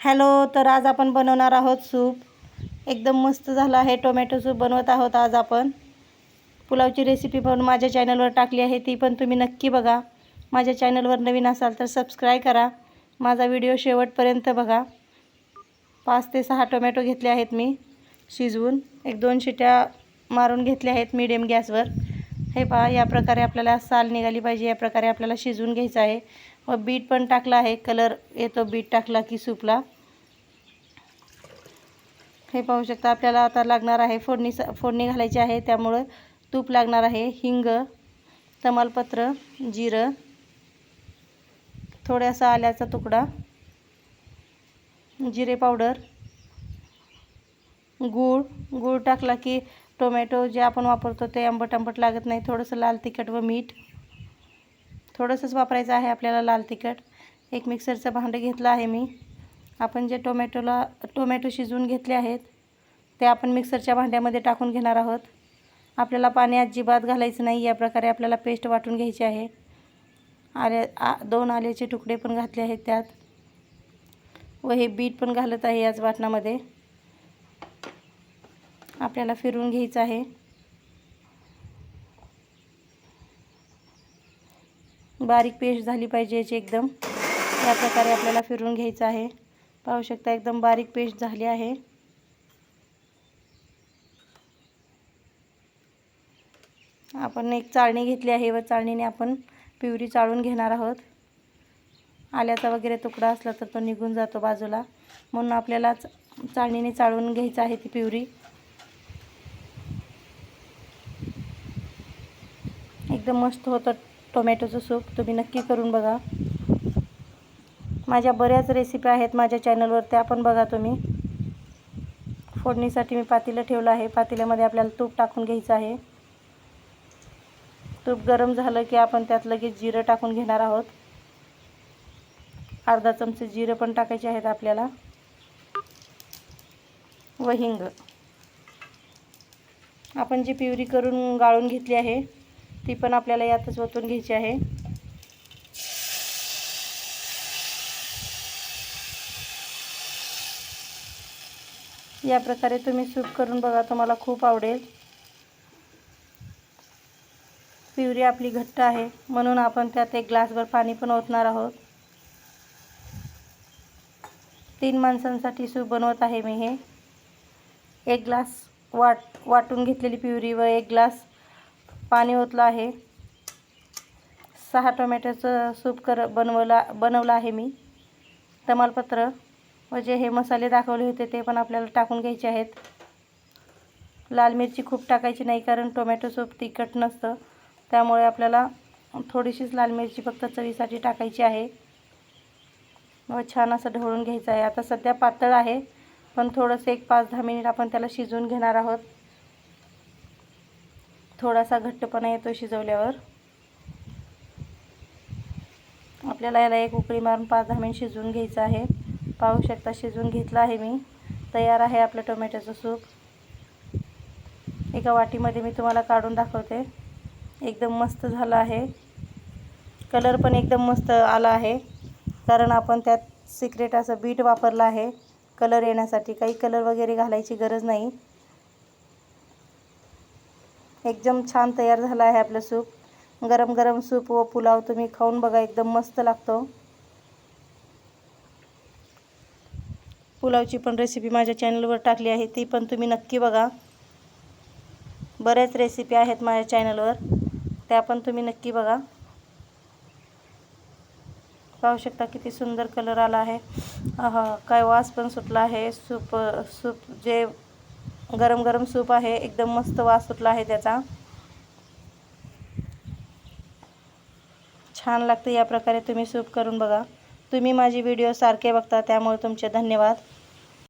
Hello तर आज आपण बनवणार आहोत सूप. एकदम मस्त झालं आहे. टोमॅटो सूप बनवत आहोत आज आपण. पुलावची रेसिपी पण माझ्या चॅनलवर टाकली आहे. ती पण तुम्ही नक्की बघा. माझ्या चॅनलवर नवीन असाल तर सबस्क्राईब करा. माझा व्हिडिओ शेवटपर्यंत बघा. पाच ते सहा टोमॅटो घेतले आहेत मी शिजवून. एक दोन शिट्या मारून घेतल्या आहेत मीडियम गॅसवर हे पहा या प्रकारे आपल्याला साल निघाली पाहिजे. या प्रकारे आपल्याला शिजवून घ्यायचं आहे. व बीट पण टाकला आहे. कलर येतो बीट टाकला की सूपला. हे पाहू शकता आपल्याला आता लागणार आहे फोडणी फोडणी घालायची आहे. त्यामुळं तूप लागणार आहे. हिंग तमालपत्र जिरं थोडासा आल्याचा तुकडा जिरे पावडर गूळ गूळ टाकला की टोमॅटो जे आपण वापरतो ते आंबट आंबट लागत नाही. थोडंसं लाल तिखट व मीठ. थोडंसंच वापरायचं आहे आपल्याला लाल तिखट. एक मिक्सरचं भांडं घेतलं आहे मी. आपण जे टोमॅटोला टोमॅटो शिजवून घेतले आहेत ते आपण मिक्सरच्या भांड्यामध्ये टाकून घेणार आहोत. आपल्याला पाणी अजिबात घालायचं नाही या प्रकारे आपल्याला पेस्ट वाटून घ्यायची आहे. आले आ दोन आल्याचे तुकडे पण घातले आहेत त्यात. व हे बीट पण घालत आहे याच वाटणामध्ये. आपल्याला फिरवून घ्यायचं आहे. बारीक पेस्ट झाली पाहिजे याची एकदम. या प्रकारे आपल्याला फिरून घ्यायचं आहे. पाहू शकता एकदम बारीक पेस्ट झाली आहे. आपण एक चाळणी घेतली आहे व चाळणीने आपण पिवरी चाळून घेणार आहोत. आल्याचा वगैरे तुकडा असला तर तो निघून जातो बाजूला. म्हणून आपल्याला चाळणीने चाळून घ्यायचं आहे ती पिवरी एकदम मस्त होतं टोमॅटोचं सूप तुम्ही नक्की करून बघा. माझ्या बऱ्याच रेसिपी आहेत माझ्या चॅनलवर त्या पण बघा तुम्ही. फोडणीसाठी मी पातेलं ठेवलं आहे. पातेल्यामध्ये आपल्याला तूप टाकून घ्यायचं आहे. तूप गरम झालं की आपण त्यात लगेच जिरं टाकून घेणार आहोत. अर्धा चमचे जिरं पण टाकायचे आहेत आपल्याला. व हिंग. आपण जी पिवरी करून गाळून घेतली आहे ती पण आपल्याला यातच ओतून घ्यायची आहे. या प्रकारे तुम्ही सूप करून बघा तुम्हाला खूप आवडेल. पिवरी आपली घट्ट आहे म्हणून आपण त्यात एक ग्लासभर पाणी पण ओतणार आहोत. तीन माणसांसाठी सूप बनवत आहे मी हे. एक ग्लास वाट वाटून घेतलेली पिवरी व एक ग्लास पाणी ओतलं आहे. सहा टोमॅटोचं सूप कर बनवला बनवलं आहे मी. तमालपत्र व जे हे मसाले दाखवले होते ते पण आपल्याला टाकून घ्यायचे आहेत. लाल मिरची खूप टाकायची नाही कारण टोमॅटो सूप तिखट नसतं. त्यामुळे आपल्याला थोडीशीच लाल मिरची फक्त चवीसाठी टाकायची आहे. व छान असं ढवळून घ्यायचं आहे. आता सध्या पातळ आहे पण थोडंसं एक पाच दहा मिनिट आपण त्याला शिजवून घेणार आहोत. थोडासा घट्टपणा येतो शिजवल्यावर. आपल्याला याला एक उकळी मारून पाच दहा मिनिट शिजवून घ्यायचं आहे. पाहू शकता शिजवून घेतलं आहे मी. तयार आहे आपलं टोमॅटोचं सूप. एका वाटीमध्ये मी तुम्हाला काढून दाखवते. एकदम मस्त झालं आहे. कलर पण एकदम मस्त आला आहे. कारण आपण त्यात सिक्रेट असं बीट वापरलं आहे. कलर येण्यासाठी काही कलर वगैरे घालायची गरज नाही. एकदम छान तयार झालं आहे आपलं सूप. गरम गरम सूप व पुलाव तुम्ही खाऊन बघा एकदम मस्त लागतो. पुलावची पण रेसिपी माझ्या चॅनलवर टाकली आहे ती पण तुम्ही नक्की बघा. बऱ्याच रेसिपी आहेत माझ्या चॅनलवर त्या पण तुम्ही नक्की बघा. पाहू शकता किती सुंदर कलर आला आहे. हा काय वास पण सुटला आहे. सूप सूप जे गरम गरम सूप आहे एकदम मस्त वास सुटला आहे त्याचा. छान लागतं या प्रकारे तुम्ही सूप करून बघा. तुम्ही माझी व्हिडिओ सारखे बघता त्यामुळे तुमचे धन्यवाद.